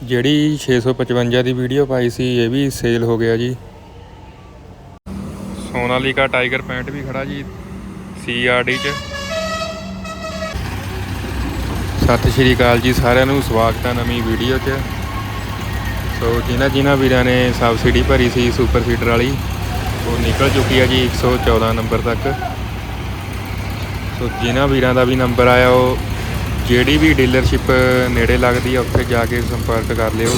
ਜਿਹੜੀ 655 ਦੀ ਵੀਡੀਓ ਪਾਈ ਸੀ ਇਹ ਵੀ ਸੇਲ ਹੋ ਗਿਆ ਜੀ। ਸੋਨਾਲੀਕਾ ਟਾਈਗਰ ਪੈਂਟ ਵੀ ਖੜਾ ਜੀ ਸੀਆਰਡੀ ਚ। ਸਤਿ ਸ਼੍ਰੀ ਅਕਾਲ ਜੀ ਸਾਰਿਆਂ ਨੂੰ ਸਵਾਗਤ ਹੈ ਨਵੀਂ ਵੀਡੀਓ 'ਚ। ਸੋ ਜਿਨ੍ਹਾਂ ਜਿਨ੍ਹਾਂ ਵੀਰਾਂ ਨੇ ਸਬਸਿਡੀ ਭਰੀ ਸੀ ਸੁਪਰ ਸੀਡਰ ਵਾਲੀ ਉਹ ਨਿਕਲ ਚੁੱਕੀ ਹੈ ਜੀ 114 ਨੰਬਰ ਤੱਕ। ਸੋ ਜਿਨ੍ਹਾਂ ਵੀਰਾਂ ਦਾ ਵੀ ਨੰਬਰ ਆਇਆ ਉਹ ਜਿਹੜੀ ਵੀ ਡੀਲਰਸ਼ਿਪ ਨੇੜੇ ਲੱਗਦੀ ਆ, ਉੱਥੇ ਜਾ ਕੇ ਸੰਪਰਕ ਕਰ ਲਿਓ।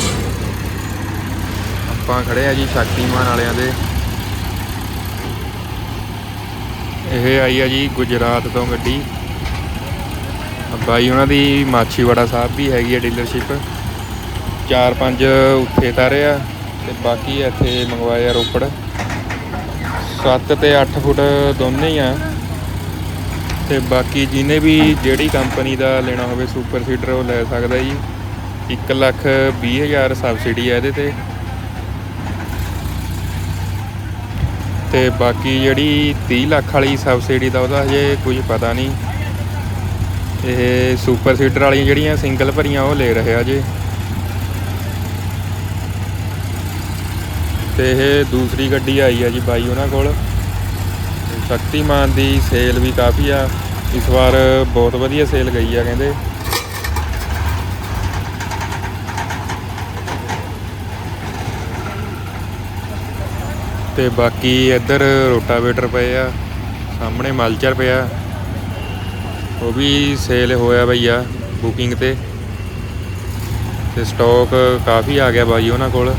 ਆਪਾਂ ਖੜੇ ਆ ਜੀ ਸ਼ਕਤੀਮਾਨ ਵਾਲਿਆਂ ਦੇ। ਇਹ ਆਈ ਆ ਜੀ ਗੁਜਰਾਤ ਤੋਂ ਗੱਡੀ। ਬਾਈ ਉਹਨਾਂ ਦੀ ਮਾਛੀਵਾੜਾ ਸਾਹਿਬ ਵੀ ਹੈਗੀ ਆ ਡੀਲਰਸ਼ਿਪ ਚਾਰ ਪੰਜ ਉੱਥੇ ਤਾਰੇ ਆ ਤੇ ਬਾਕੀ ਇੱਥੇ ਮੰਗਵਾਏ ਆ ਰੋਪੜ। 7 ਤੇ 8 ਫੁੱਟ ਦੋਨੇ ਹੀ ਆ। ਤੇ ਬਾਕੀ ਜਿਹਨੇ ਵੀ ਜਿਹੜੀ ਕੰਪਨੀ ਦਾ ਲੈਣਾ ਹੋਵੇ ਸੁਪਰ ਸੀਡਰ, ਉਹ ਲੈ ਸਕਦਾ ਜੀ। 1 ਲੱਖ 20 ਹਜ਼ਾਰ ਸਬਸਿਡੀ ਹੈ ਇਹਦੇ ਤੇ। ਤੇ ਬਾਕੀ ਜਿਹੜੀ 30 ਲੱਖ ਵਾਲੀ ਸਬਸਿਡੀ ਦਾ ਉਹਦਾ ਹਜੇ ਕੁਝ ਪਤਾ ਨਹੀਂ। ਇਹ ਸੁਪਰ ਸੀਡਰ ਵਾਲੀਆਂ ਜਿਹੜੀਆਂ ਸਿੰਗਲ ਭਰੀਆਂ, ਉਹ ਲੈ ਰਹੇ ਆ ਜੇ ਤੇ ਇਹ ਦੂਸਰੀ ਗੱਡੀ ਆਈ ਆ ਜੀ ਬਾਈ ਉਹਨਾਂ ਕੋਲ। ਸ਼ਕਤੀਮਾਨ ਦੀ ਸੇਲ ਵੀ ਕਾਫੀ ਆ। ਇਸ ਵਾਰ ਬਹੁਤ ਵਧੀਆ ਸੇਲ ਗਈ ਆ ਕਹਿੰਦੇ। ਤੇ ਬਾਕੀ ਇੱਧਰ ਰੋਟਾਵੇਟਰ ਪਏ ਆ। ਸਾਹਮਣੇ ਮਲਚਰ ਪਿਆ। ਉਹ ਵੀ ਸੇਲ ਹੋਇਆ ਭਈਆ ਬੁਕਿੰਗ ਤੇ। ਤੇ ਸਟਾਕ ਕਾਫੀ ਆ ਗਿਆ ਬਾਈ ਉਹਨਾਂ ਕੋਲ।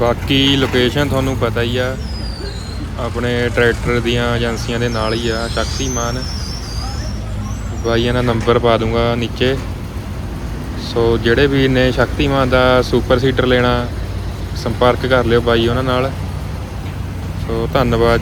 ਬਾਕੀ ਲੋਕੇਸ਼ਨ ਤੁਹਾਨੂੰ ਪਤਾ ਹੀ ਆ। ਆਪਣੇ ਟਰੈਕਟਰ ਦੀਆਂ ਏਜੰਸੀਆਂ ਦੇ ਨਾਲ ਹੀ ਆ, ਸ਼ਕਤੀਮਾਨ। ਬਾਈਆਂ ਦਾ ਨੰਬਰ ਪਾ ਦੂੰਗਾ ਨੀਚੇ। ਸੋ ਜਿਹੜੇ ਵੀ ਨੇ ਸ਼ਕਤੀਮਾਨ ਦਾ ਸੁਪਰ ਸੀਟਰ ਲੈਣਾ, ਸੰਪਰਕ ਕਰ ਲਿਓ ਬਾਈ ਉਹਨਾਂ ਨਾਲ। ਸੋ ਧੰਨਵਾਦ।